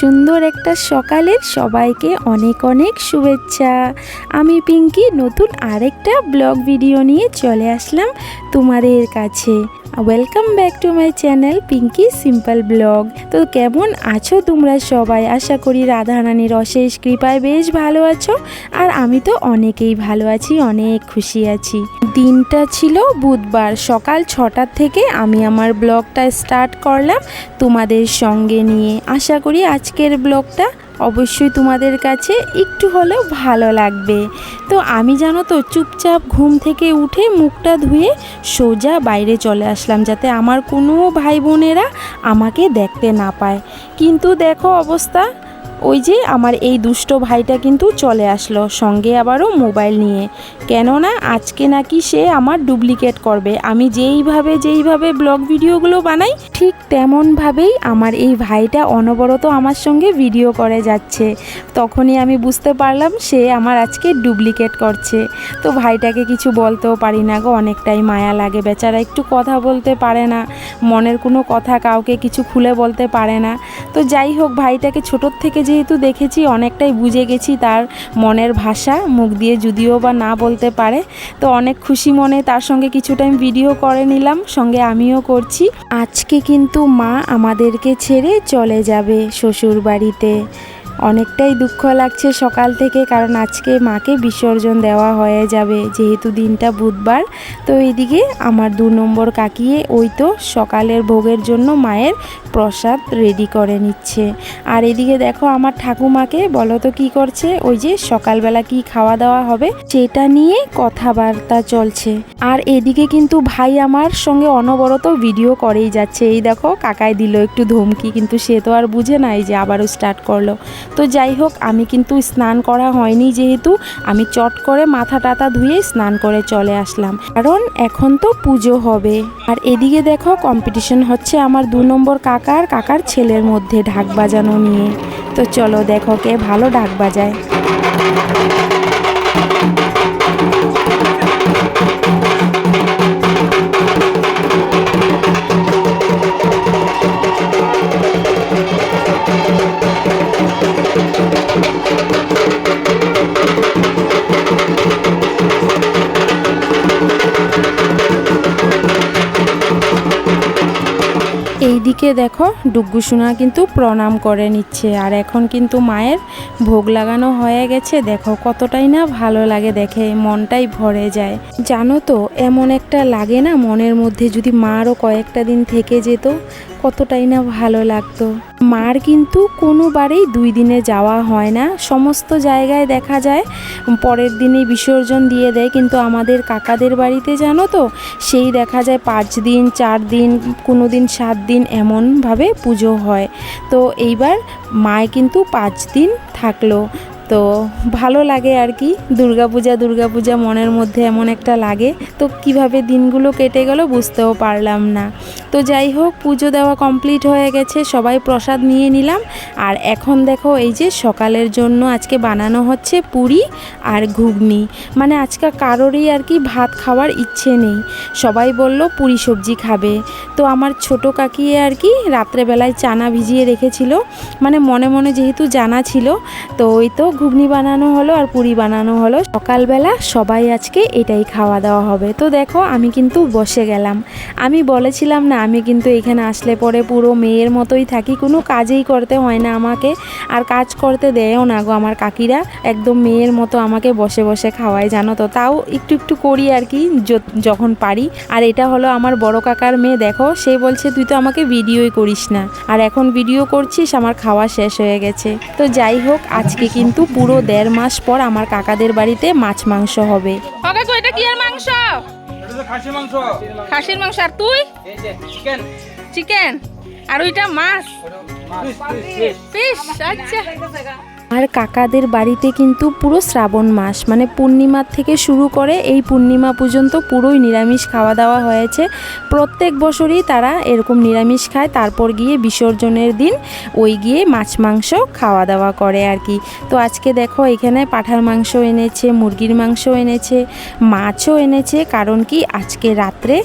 সুন্দর একটা সকালের সবাইকে অনেক অনেক শুভেচ্ছা। আমি পিঙ্কি, নতুন আরেকটা ব্লগ ভিডিও নিয়ে চলে আসলাম তোমাদের কাছে। Welcome back to my channel Pinky simple blog তো কেমন আছো তোমরা সবাই? আশা করি রাধারানীর অশেষ কৃপায় বেশ ভালো আছো। আর আমি তো অনেকেই ভালো আছি, অনেক খুশি আছি। দিনটা ছিল বুধবার, সকাল ছটার থেকে আমি আমার ব্লগটা স্টার্ট করলাম তোমাদের সঙ্গে নিয়ে। আশা করি আজকের ব্লগটা অবশ্যই তোমাদের কাছে একটু হলেও ভালো লাগবে। তো আমি জানো তো চুপচাপ ঘুম থেকে উঠে মুখটা ধুয়ে সোজা বাইরে চলে আসলাম যাতে আমার কোনো ভাই বোনেরা আমাকে দেখতে না পায়। কিন্তু দেখো অবস্থা ওই যে আমার এই দুষ্ট ভাইটা কিন্তু চলে আসলো সঙ্গে আবারও মোবাইল নিয়ে। কেননা আজকে নাকি সে আমার ডুপ্লিকেট করবে। আমি যেইভাবে যেইভাবে ব্লগ ভিডিওগুলো বানাই, ঠিক তেমনভাবেই আমার এই ভাইটা অনবরত আমার সঙ্গে ভিডিও করে যাচ্ছে। তখনই আমি বুঝতে পারলাম সে আমার আজকে ডুপ্লিকেট করছে। তো ভাইটাকে কিছু বলতেও পারি না গো, অনেকটাই মায়া লাগে। বেচারা একটু কথা বলতে পারে না, মনের কোনো কথা কাউকে কিছু খুলে বলতে পারে না। তো যাই হোক, ভাইটাকে ছোটোর থেকে যেহেতু দেখেছি, অনেকটাই বুঝে গেছি তার মনের ভাষা, মুখ দিয়ে যদিও বা না বলতে পারে। তো অনেক খুশি মনে তার সঙ্গে কিছু টাইম ভিডিও করে নিলাম, সঙ্গে আমিও করছি। আজকে কিন্তু মা আমাদেরকে ছেড়ে চলে যাবে শ্বশুর বাড়িতে অনেকটাই দুঃখ লাগছে সকাল থেকে, কারণ আজকে মাকে বিসর্জন দেওয়া হয়ে যাবে। যেহেতু দিনটা বুধবার, তো এইদিকে আমার দু নম্বর কাকিয়ে ওই তো সকালের ভোগের জন্য মায়ের প্রসাদ রেডি করে নিচ্ছে। আর এদিকে দেখো আমার ঠাকুমাকে, বলো তো কী করছে? ওই যে সকালবেলা কি খাওয়া দাওয়া হবে? সেটা নিয়ে কথাবার্তা চলছে। আর এদিকে কিন্তু ভাই আমার সঙ্গে অনবরত ভিডিও করেই যাচ্ছে। এই দেখো কাকায় দিল একটু ধমকি, কিন্তু সে তো আর বুঝে নাই যে আবারও স্টার্ট করল। তো যাই হোক, আমি কিন্তু স্নান করা হয়নি যেহেতু। আমি চট করে মাথা টাতা ধুয়ে স্নান করে চলে আসলাম। কারণ এখন তো পুজো হবে। আর এদিকে দেখো কম্পিটিশন হচ্ছে আমার দু নম্বর কাকার কাকার ছেলের মধ্যে ঢাক বাজানো নিয়ে। তো চলো দেখো কে ভালো ঢাক বাজায়। এইদিকে দেখো ডুগ্গু সোনা কিন্তু প্রণাম করে নিচ্ছে। আর এখন কিন্তু মায়ের ভোগ লাগানো হয়ে গেছে। দেখো কতটাই না ভালো লাগে দেখে, মনটাই ভরে যায়। জানো তো, এমন একটা লাগে না মনের মধ্যে, যদি মারও কয়েকটা দিন থেকে যেত, কতটাই না ভালো লাগতো। মার কিন্তু কোনোবারেই দুই দিনে যাওয়া হয় না। সমস্ত জায়গায় দেখা যায়, পরের দিনে বিসর্জন দিয়ে দেয়, কিন্তু আমাদের কাকাদের বাড়িতে জানো তো, সেই দেখা যায় পাঁচ দিন, চার দিন কোনো দিন সাত দিন এমনভাবে পুজো হয়। তো এইবার মায় কিন্তু পাঁচ দিন থাকল। তো ভালো লাগে আর কি। দুর্গাপূজা দুর্গাপূজা মনের মধ্যে এমন একটা লাগে। তো কীভাবে দিনগুলো কেটে গেল বুঝতেও পারলাম না। তো যাই হোক, পুজো দেওয়া কমপ্লিট হয়ে গেছে, সবাই প্রসাদ নিয়ে নিলাম। আর এখন দেখো, এই যে সকালের জন্য আজকে বানানো হচ্ছে পুরি আর ঘুগনি। মানে আজকে কারোরই আর কি ভাত খাওয়ার ইচ্ছে নেই। সবাই বলল, পুরি সবজি খাবে। তো আমার ছোট কাকি আর কি রাত্রেবেলায় চানা ভিজিয়ে রেখেছিল। মানে মনে মনে যেহেতু জানা ছিল, তো ওই তো ঘুগনি বানানো হলো আর পুরি বানানো হলো। সকালবেলা সবাই আজকে এটাই খাওয়া দাওয়া হবে। তো দেখো, আমি কিন্তু বসে গেলাম। আমি বলেছিলাম না, আমি কিন্তু এখানে আসলে পরে পুরো মেয়ের মতোই থাকি। কোনো কাজেই করতে হয় না আমাকে, আর কাজ করতে দেয়ও না গো আমার কাকিরা। একদম মেয়ের মতো আমাকে বসে বসে খাওয়ায়, জানো তো। তাও একটু একটু করি আর কি যখন পারি। আর এটা হলো আমার বড় কাকার মেয়ে, দেখো, সে বলছে, তুই তো আমাকে ভিডিওই করিস না। আর এখন ভিডিও করছিস, আমার খাওয়া শেষ হয়ে গেছে। তো যাই হোক, আজকে কিন্তু পুরো দেড় মাস পর আমার কাকাদের বাড়িতে মাছ মাংস হবে। কাকু এটা কি আর মাংস? খাসির মাংস। খাসির মাংস আর তুই? চিকেন চিকেন আর ওইটা মাছ? ফিশ আচ্ছা। আর কাকাদের বাড়িতে কিন্তু পুরো শ্রাবণ মাস মানে পূর্ণিমার থেকে শুরু করে এই পূর্ণিমা পর্যন্ত পুরোই নিরামিষ খাওয়া দাওয়া হয়েছে। প্রত্যেক বছরই তারা এরকম নিরামিষ খায়, তারপর গিয়ে বিসর্জনের দিন ওই গিয়ে মাছ মাংস খাওয়া দাওয়া করে আর কি। তো আজকে দেখো এখানে পাঠার মাংস এনেছে, মুরগির মাংস এনেছে, মাছও এনেছে, কারণ কি আজকে রাত্রে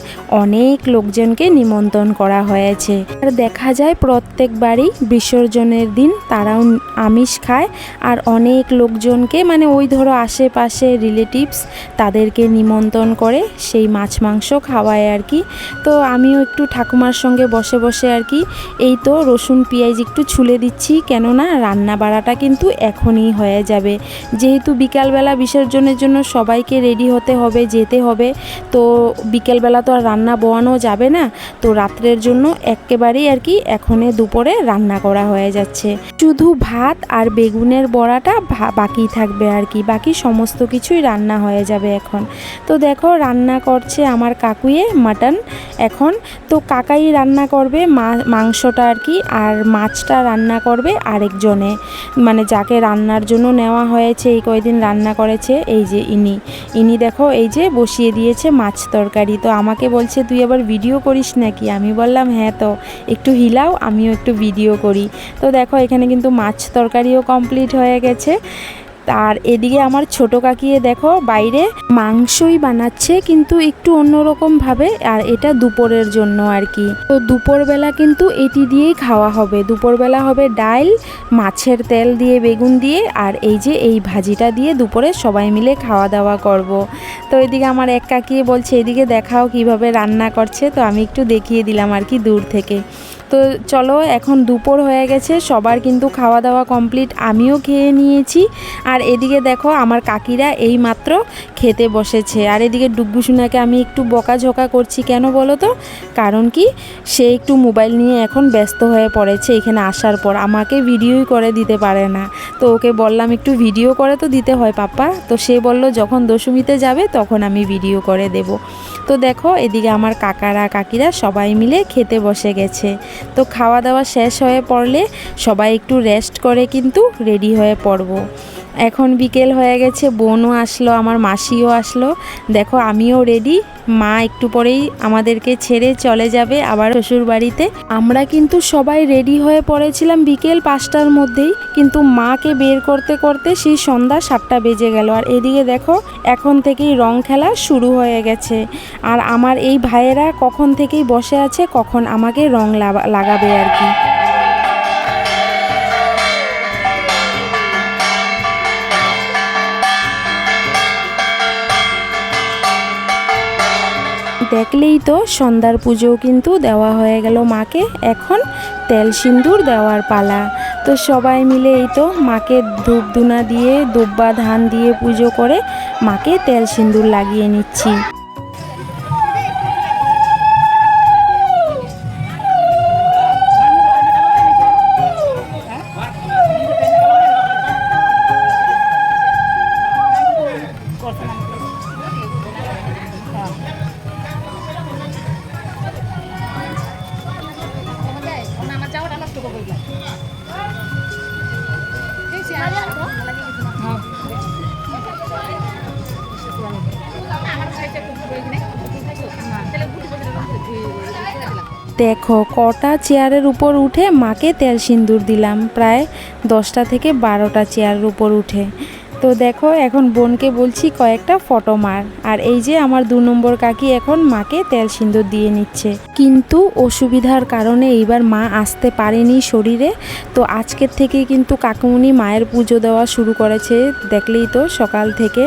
অনেক লোকজনকে নিমন্ত্রণ করা হয়েছে। আর দেখা যায় প্রত্যেকবারই বিসর্জনের দিন তারাও আমিষ খায় আর অনেক লোকজনকে মানে ওই ধরো আশেপাশে রিলেটিভস তাদেরকে নিমন্ত্রণ করে সেই মাছ মাংস খাওয়ায় আর কি। তো আমিও একটু ঠাকুমার সঙ্গে বসে বসে আর কি, এই তো রসুন, পেঁয়াজ একটু ছুলে দিচ্ছি, কেননা রান্না বাড়াটা কিন্তু এখনই হয়ে যাবে। যেহেতু বিকালবেলা বিসর্জনের জন্য সবাইকে রেডি হতে হবে, যেতে হবে, তো বিকেলবেলা তো আর রান্না বোয়ানো যাবে না, তো রাত্রের জন্য একেবারেই আর কি এখনে দুপুরে রান্না করা হয়ে যাচ্ছে। শুধু ভাত আর বেগুনের বড়াটা বাকি থাকবে আর কি। বাকি সমস্ত কিছুই রান্না হয়ে যাবে এখন। তো দেখো, রান্না করছে আমার কাকুয়ে মাটন এখন। তো কাকাই রান্না করবে মাংসটা আর কি, আর মাছটা রান্না করবে আরেকজনে। মানে যাকে রান্নার জন্য নেওয়া হয়েছে, এই কয়দিন রান্না করেছে, এই যে ইনি। ইনি দেখো, এই যে বসিয়ে দিয়েছে মাছ তরকারি। তো আমাকে বলছে, তুই আবার ভিডিও করিস নাকি? আমি বললাম হ্যাঁ তো, একটু হিলাও, আমিও একটু ভিডিও করি। তো দেখো, এখানে কিন্তু মাছ তরকারিও কমপ্লিট হয়ে গেছে। আর এদিকে আমার ছোট কাকিয়ে দেখো, বাইরে মাংসই বানাচ্ছে, কিন্তু একটু অন্যরকমভাবে আর এটা দুপুরের জন্য আর কি। তো দুপুরবেলা কিন্তু এটি দিয়েই খাওয়া হবে। দুপুরবেলা হবে ডাল, মাছের তেল দিয়ে বেগুন দিয়ে, আর এই যে এই ভাজিটা দিয়ে দুপুরে সবাই মিলে খাওয়া দাওয়া করব। তো এদিকে আমার এক কাকিয়ে বলছে, এদিকে দেখাও কীভাবে রান্না করছে। তো আমি একটু দেখিয়ে দিলাম আর কি দূর থেকে। তো চলো, এখন দুপুর হয়ে গেছে, সবার কিন্তু খাওয়া দাওয়া কমপ্লিট আমিও খেয়ে নিয়েছি। আর এদিকে দেখো, আমার কাকিরা এই মাত্র খেতে বসেছে। আর এদিকে সোনাকে আমি একটু বকাঝোকা করছি কেন বলো তো? কারণ কি, সে একটু মোবাইল নিয়ে এখন ব্যস্ত হয়ে পড়েছে এখানে আসার পর, আমাকে ভিডিওই করে দিতে পারে না। তো ওকে বললাম, একটু ভিডিও করে তো দিতে হয় পাপ্পা। তো সে বলল, যখন দশমীতে যাবে, তখন আমি ভিডিও করে দেব। তো দেখো, এদিকে আমার কাকারা, কাকিরা সবাই মিলে খেতে বসে গেছে। তো খাওয়া দাওয়া শেষ হয়ে পড়লে সবাই একটু রেস্ট করে কিন্তু রেডি হয়ে পড়ব। এখন বিকেল হয়ে গেছে, বোনও আসলো, আমার মাসিও আসলো। দেখো, আমিও রেডি মা একটু পরেই আমাদেরকে ছেড়ে চলে যাবে আবার শ্বশুর বাড়িতে আমরা কিন্তু সবাই রেডি হয়ে পড়েছিলাম বিকেল পাঁচটার মধ্যেই, কিন্তু মাকে বের করতে করতে সেই সন্ধ্যা সাতটা বেজে গেল। আর এদিকে দেখো, এখন থেকেই রং খেলা শুরু হয়ে গেছে। আর আমার এই ভাইয়েরা কখন থেকেই বসে আছে, কখন আমাকে রং লাগাবে আর কি। দেখলেই তো সন্ধ্যার পুজো কিন্তু দেওয়া হয়ে গেল মাকে। এখন তেল সিঁদুর দেওয়ার পালা। তো সবাই মিলে এই তো মাকে ধূপ ধুনা দিয়ে দুব্বা ধান দিয়ে পুজো করে মাকে তেল সিঁদুর লাগিয়ে নিচ্ছি। দেখো, কটা চেয়ারের উপর উঠে মাকে তেল সিঁদুর দিলাম। প্রায় দশটা থেকে বারোটা চেয়ারের উপর উঠে। তো দেখো, এখন বোনকে বলছি কয়েকটা ফটো মার। আর এই যে আমার দু নম্বর কাকি এখন মাকে তেল সিন্দুর দিয়ে নিচ্ছে। কিন্তু অসুবিধার কারণে এইবার মা আসতে পারেনি শরীরে। তো আজকের থেকে কিন্তু কাকুমনি মায়ের পুজো দেওয়া শুরু করেছে, দেখলেই তো সকাল থেকে।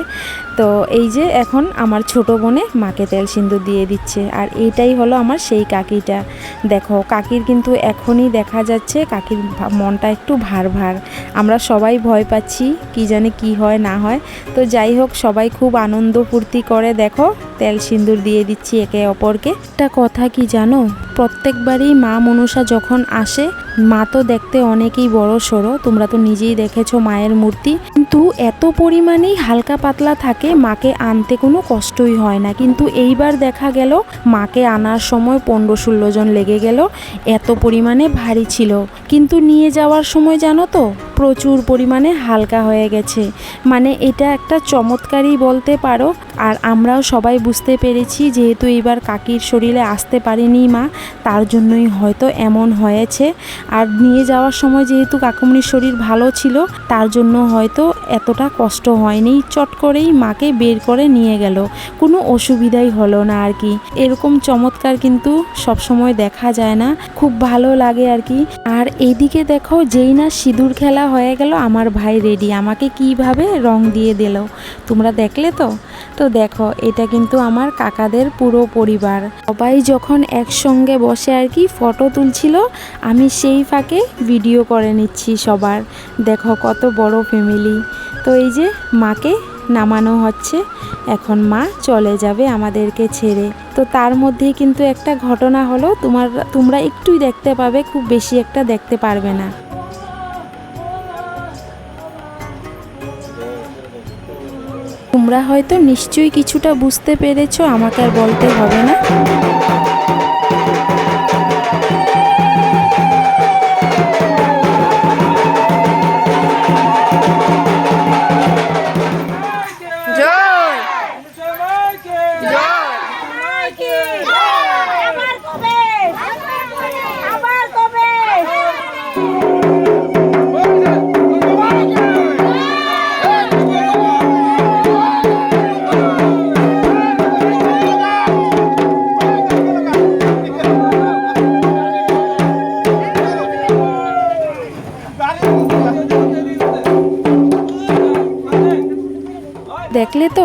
তো এই যে এখন আমার ছোট বোনে মাকে তেল সিন্দুর দিয়ে দিচ্ছে। আর এইটাই হলো আমার সেই কাকিটা। দেখো, কাকির কিন্তু এখনই দেখা যাচ্ছে, কাকির মনটা একটু ভার ভার। আমরা সবাই ভয় পাচ্ছি, কি জানে কি হয়, না হয়। তো যাই হোক, সবাই খুব আনন্দ ফুর্তি করে। দেখো, তেল সিঁদুর দিয়ে দিচ্ছি একে অপরকে। একটা কথা কি জানো? প্রত্যেকবারই মা মনসা যখন আসে, মা তো দেখতে অনেকেই বড় সড়ো তোমরা তো নিজেই দেখেছ মায়ের মূর্তি। কিন্তু এত পরিমাণেই হালকা পাতলা থাকে, মাকে আনতে কোনো কষ্টই হয় না। কিন্তু এইবার দেখা গেল, মাকে আনার সময় পনেরো ষোলো জন লেগে গেল, এত পরিমাণে ভারী ছিল। কিন্তু নিয়ে যাওয়ার সময় জানো তো, প্রচুর পরিমাণে হালকা হয়ে গেছে। মানে এটা একটা চমৎকারই বলতে পারো, আর আমরাও সবাই বুঝতে পেরেছি, যেহেতু এবার কাকির শরীরে আসতে পারেনি মা তার জন্যই হয়তো এমন হয়েছে। আর নিয়ে যাওয়ার সময় যেহেতু কাকুমনির শরীর ভালো ছিল, তার জন্য হয়তো এতটা কষ্ট হয়নি। চট করেই মাকে বের করে নিয়ে গেল। কোনো অসুবিধাই হলো না আর কি। এরকম চমৎকার কিন্তু সবসময় দেখা যায় না। খুব ভালো লাগে আর কি। আর এইদিকে দেখো, যেই না সিঁদুর খেলা হয়ে গেল, আমার ভাই রেডি। আমাকে কীভাবে রং দিয়ে দিল? তোমরা দেখলে তো? তো দেখো, এটা কিন্তু আমার কাকাদের পুরো পরিবার। সবাই যখন একসঙ্গে বসে আর কি ফটো তুলছিল। আমি সেই ফাঁকে ভিডিও করে নিচ্ছি সবার। দেখো কত বড় ফ্যামিলি তো এই যে মাকে নামানো হচ্ছে। এখন মা চলে যাবে আমাদেরকে ছেড়ে। তো তার মধ্যেই কিন্তু একটা ঘটনা হলো, তোমার, তোমরা একটুই দেখতে পাবে, খুব বেশি একটা দেখতে পারবে না। তোমরা হয়তো নিশ্চয়ই কিছুটা বুঝতে পেরেছ, আমাকে আর বলতে হবে না।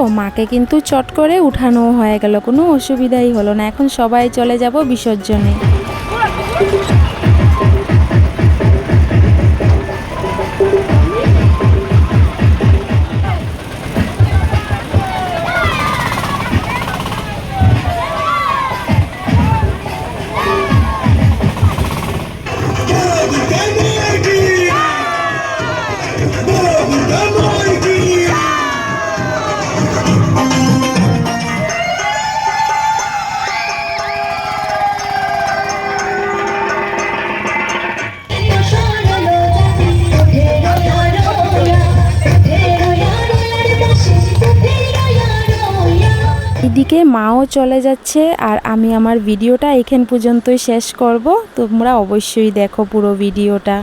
মাকে কিন্তু চট করে উঠানো হয়ে গেল, কোনো অসুবিধাই হলো না। এখন সবাই চলে যাব বিসর্জনে। এদিকে মাও চলে যাচ্ছে আর আমি আমার ভিডিওটা এখান পর্যন্তই শেষ করব। তোমরা অবশ্যই দেখো পুরো ভিডিওটা।